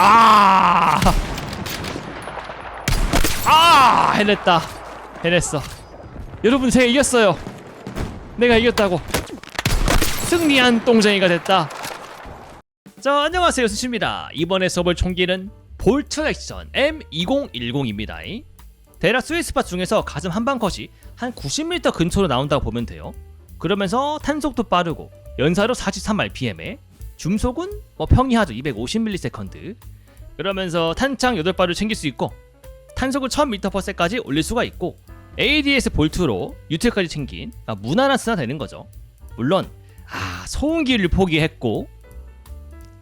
아! 아! 해냈다. 해냈어. 여러분 제가 이겼어요. 내가 이겼다고. 승리한 똥쟁이가 됐다. 자, 안녕하세요. 수시입니다. 이번에 써볼 총기는 볼트 액션 M2010입니다. 대략 스위스팟 중에서 가슴 한방 컷이 한 90m 근처로 나온다고 보면 돼요. 그러면서 탄속도 빠르고 연사로 43rpm에 줌속은 뭐 평이하죠. 250ms 그러면서 탄창 8발을 챙길 수 있고 탄속을 1000m/s까지 올릴 수가 있고 ADS 볼트로 유틸까지 챙긴 아, 무난한 스나 되는 거죠. 물론 아 소음기를 포기했고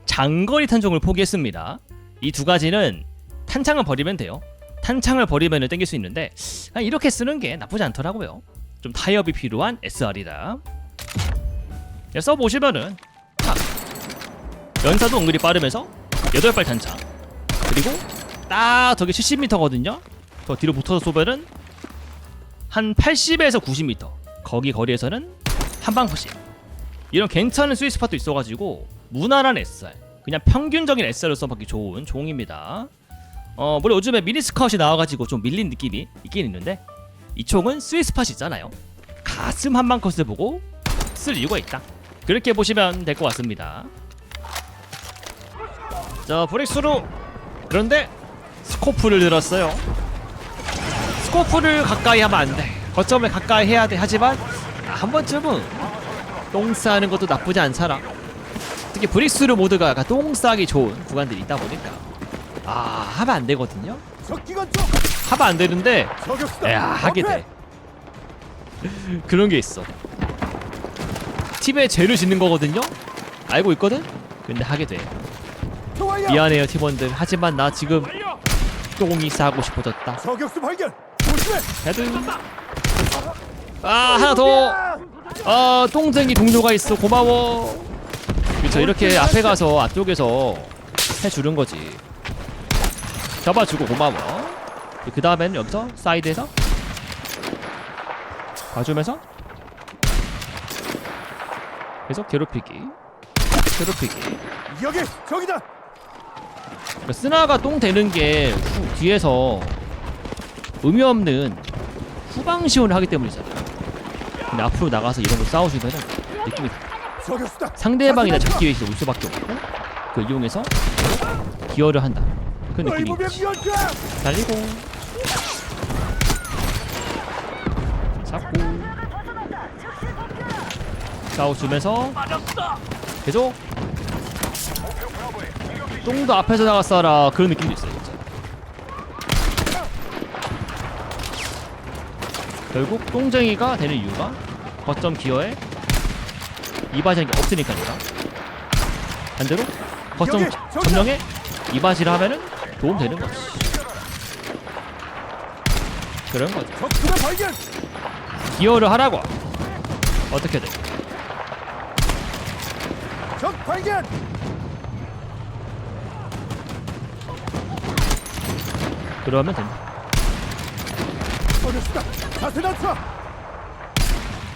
장거리 탄총을 포기했습니다. 이 두 가지는 탄창을 버리면 돼요. 탄창을 버리면 땡길 수 있는데 아, 이렇게 쓰는 게 나쁘지 않더라고요. 좀 타협이 필요한 SR이다. 써보시면은 탁 연사도 은근히 빠르면서 8발 탄창 그리고 딱 저기 70m거든요. 더 뒤로 붙어서 쏘면은 한 80에서 90m 거기 거리에서는 한방 푸시. 이런 괜찮은 스위스팟도 있어가지고 무난한 SR 그냥 평균적인 SR로 써먹기 좋은 종입니다. 어 물론 요즘에 미니 스카웃이 나와가지고 좀 밀린 느낌이 있긴 있는데 이 총은 스위스팟이 있잖아요. 가슴 한방 컷을 보고 쓸 이유가 있다. 그렇게 보시면 될 것 같습니다 자 브렉스루. 그런데 스코프를 들었어요. 스코프를 가까이 하면 안돼. 거점을 가까이 해야 돼. 하지만 아, 한 번쯤은 똥 싸는 것도 나쁘지 않잖아. 특히 브릭스루 모드가 약간 똥 싸기 좋은 구간들이 있다 보니까. 아 하면 안 되거든요. 하면 안 되는데. 야 하게 돼. 그런 게 있어. 팀에 죄를 짓는 거거든요. 알고 있거든? 근데 하게 돼. 미안해요 팀원들. 하지만 나 지금 똥이 싸고 싶어졌다. 저격수 발견. 조심해. 헤드. 아 하나 더아 똥쟁이 동료가 있어. 고마워. 그쵸 이렇게 앞에 가서 앞쪽에서 해주는 거지. 잡아주고 고마워. 그 다음에는 여기서 사이드에서 봐주면서 계속 괴롭히기. 괴롭히기. 여기 저기다. 그러니까 쓰나가 똥 되는 게 후, 뒤에서 의미 없는 후방 지원을 하기 때문이잖아. 근데 앞으로 나가서 이런 거 싸워주면은 느낌이. 상대방이나 잡기 위해서 올 수밖에 없고 그 이용해서 기여를 한다. 그 느낌이 있지. 달리고 잡고 싸워주면서 계속 똥도 앞에서 나갔어라. 그런 느낌도 있어요 진짜. 결국 똥쟁이가 되는 이유가 거점 기어에 이바지는 게 없으니까요 반대로 거점! 점령에 이바지를 하면은 도움 되는 거지. 그런 거죠. 기여를 하라고. 어떻게 돼 적 발견. 자세 낮춰.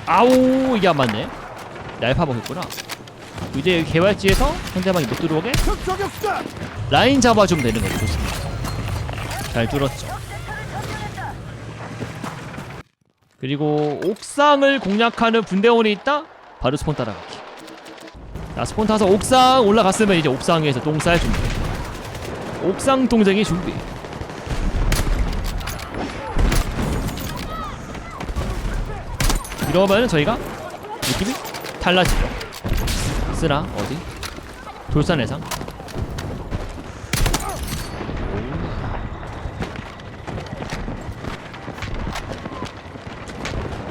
아우 이게 안 맞네. 얄파 먹겠구나. 이제 개발지에서 상대방이 못 들어오게 적. 라인 잡아주면 되는 거죠. 좋습니다. 잘 뚫었죠. 그리고 옥상을 공략하는 분대원이 있다? 바로 스폰 따라가기 자 스폰 타서 옥상 올라갔으면 이제 옥상에서 똥쌀 준비. 옥상 동쟁이 준비 이러면 저희가 느낌이 달라지죠 쓰나 어디 돌산 해상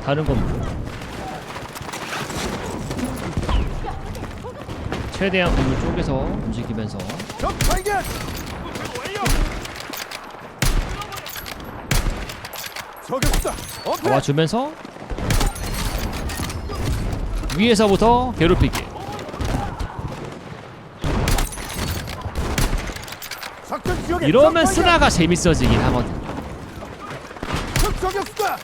다른 건 뭐? 최대한 건물 쪽에서 움직이면서. 어패. 도와주면서 위에서부터 괴롭히기 이러면! 스나가 재밌어지긴 하거든 적 저격수다.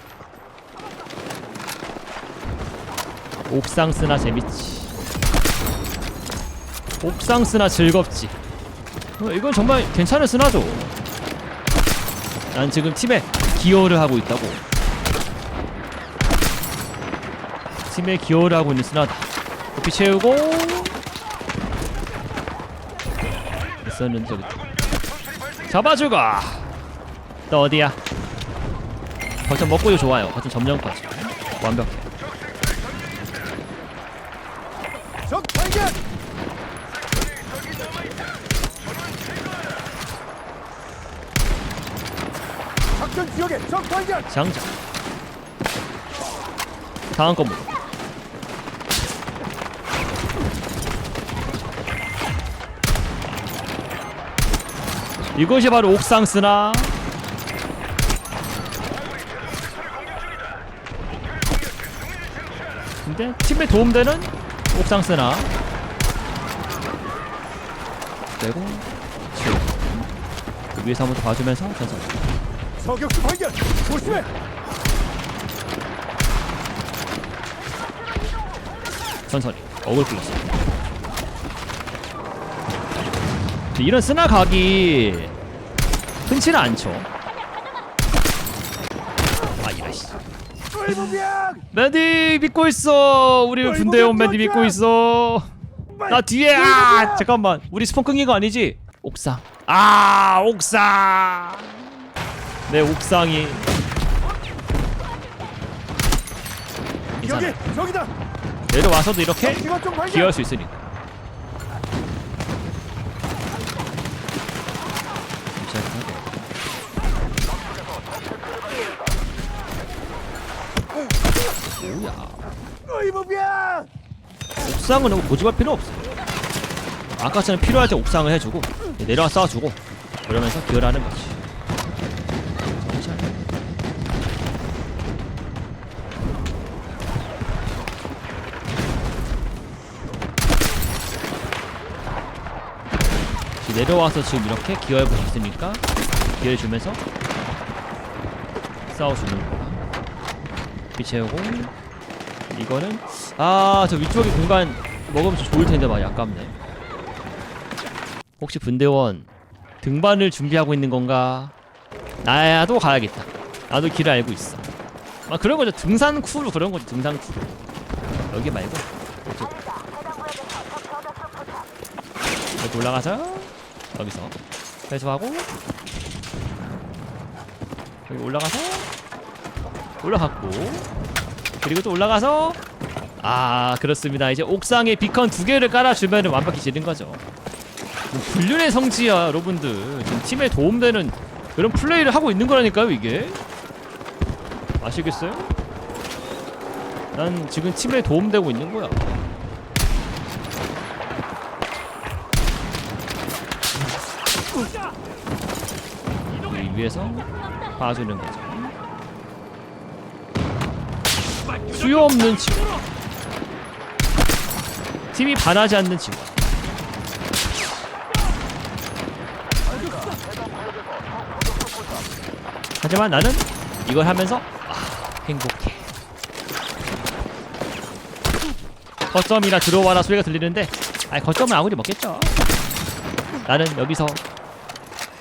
옥상 쓰나 재밌지 옥상 쓰나 즐겁지 어, 이건 정말 괜찮은 스나죠. 난 지금 팀에 기여를 하고 있다고. 팀에 기여를 하고 있는 스나다. 커피 채우고 있었는데 잡아주고 또 어디야? 거점 먹고도 좋아요. 거점 점령까지 완벽해. 장전. 다음 건물. 이것이 바로 옥상 스나. 근데 팀에 도움되는 옥상 스나. 그리고 치우. 그 위에서 한번 더 봐주면서 전선. 저격수 발견. 조심해. 천천히 어글 플러스 이런 스나 각이 흔치는 않죠 아 이라씨. 맨디 믿고 있어 우리 분대원 뭐야. 믿고 있어 나 뒤에 아 잠깐만 우리 스폰 끊긴 거 아니지? 옥상 아 옥상 내 옥상이 여기 저기다. 내려와서도 이렇게. 기여할 수 있으니까. 의무병. 옥상은 너무 고집할 필요 없어. 아까처럼 필요할 때 옥상을 해주고 내려와 싸워주고 그러면서 기여를 하는 거지. 지금 내려와서 지금 이렇게 기여해보고 있으니까 기여해주면서 싸워주는 거야. 비 채우고 이거는 아 저 위쪽에 공간 먹으면 좀 좋을 텐데 많이 아깝네. 혹시 분대원 등반을 준비하고 있는 건가? 나도 가야겠다. 나도 길을 알고 있어. 아 그런 거죠. 등산 쿠루 그런 거죠. 등산 쿠루. 여기 말고 이쪽. 여기 올라가자. 여기서 회수하고 여기 올라가서 올라갔고. 그리고 또 올라가서. 아 그렇습니다. 이제 옥상에 비컨 두 개를 깔아주면 완벽히 지는 거죠. 뭐 불륜의 성지야 여러분들. 지금 팀에 도움되는 그런 플레이를 하고 있는 거라니까요 이게. 아시겠어요? 난 지금 팀에 도움되고 있는 거야. 이 위에서 봐주는 거죠 수요 없는 친구. 팀이 반하지 않는 친구. 하지만 나는 이걸 하면서 아, 행복해. 거점이라 들어와라 소리가 들리는데 아니 거점은 아무리 먹겠죠. 나는 여기서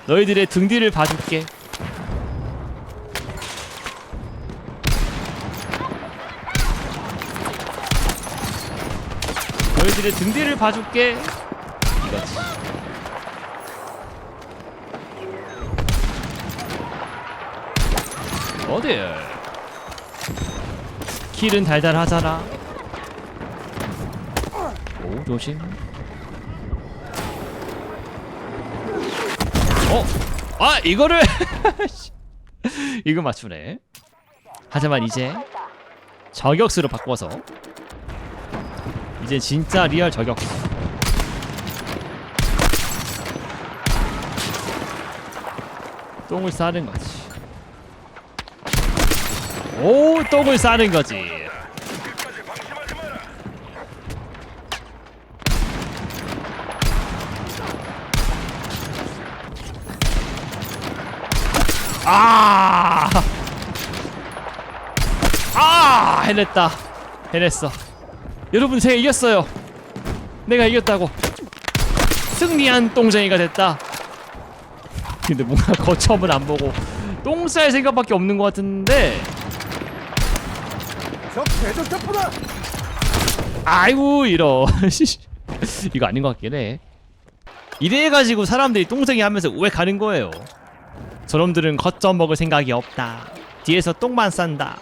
너희들의 등 뒤를 봐줄게 너희들의 등 뒤를 봐줄게. 이거지. 어디 킬은 달달하잖아. 오 조심. 어? 아 이거를! 이거 맞추네. 하지만 이제 저격수로 바꿔서 이제 진짜 리얼 저격수 똥을 싸는 거지 오 똥을 싸는 거지 아! 아! 해냈다. 해냈어. 여러분 제가 이겼어요. 내가 이겼다고. 승리한 똥쟁이가 됐다. 근데 뭔가 거점을 안 보고 똥 쌀 생각밖에 없는 것 같은데 적 대적 점프다. 아이고 이러 이거 아닌 것 같긴 해 이래가지고 사람들이 똥쟁이 하면서 왜 가는 거예요 저놈들은 거점 먹을 생각이 없다 뒤에서 똥만 싼다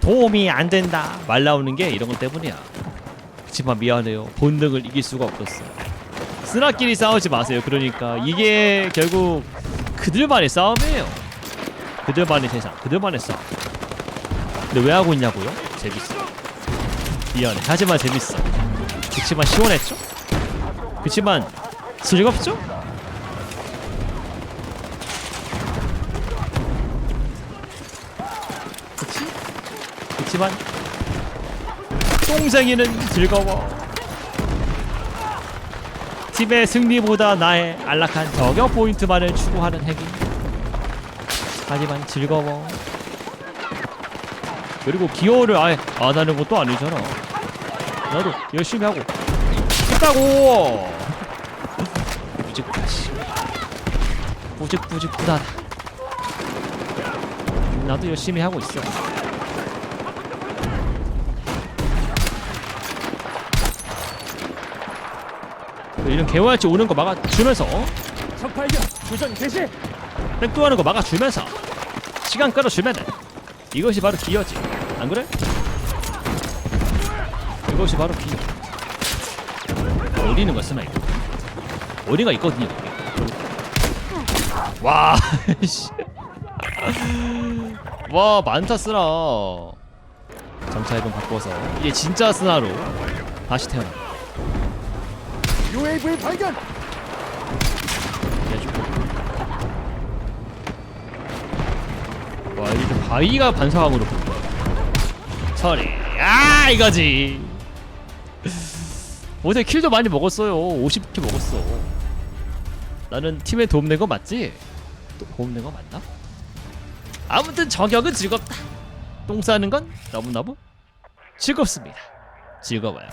도움이 안 된다. 말 나오는 게 이런 것 때문이야. 그치만 미안해요. 본능을 이길 수가 없었어. 쓰나끼리 싸우지 마세요. 그러니까 이게 결국 그들만의 싸움이에요. 그들만의 세상 그들만의 싸움. 근데 왜 하고 있냐고요? 재밌어. 미안해. 하지만 재밌어. 그치만 시원했죠? 그치만 즐겁죠? 그치만 똥쟁이는 즐거워. 팀의 승리보다 나의 안락한 저격 포인트만을 추구하는 핵이 하지만 즐거워. 그리고 기어를 아예 안 하는 것도 아니잖아. 나도 열심히 하고 했다고. 뿌직뿌직. 씨. 뿌직뿌직하다 나도 열심히 하고 있어 이런 개활지 오는 거 막아주면서 어? 적 발견. 교전 개시. 백도하는 거 막아주면서 시간 끌어주면은 이것이 바로 기어지 안 그래? 이것이 바로 기어 어디는 거 쓰나 이거 어디가 있거든요. 와 씨. 와 많다 쓰나 정차 이동 바꿔서 이게 진짜 쓰나로 다시 태어나 UAV 발견. 와 이제 바위가 반사광으로. 처리. 아 이거지. 어제 킬도 많이 먹었어요. 50킬 먹었어. 나는 팀에 도움된 거 맞지? 또 도움된 거 맞나? 아무튼 저격은 즐겁다. 똥 싸는 건 너무너무 즐겁습니다. 즐거워요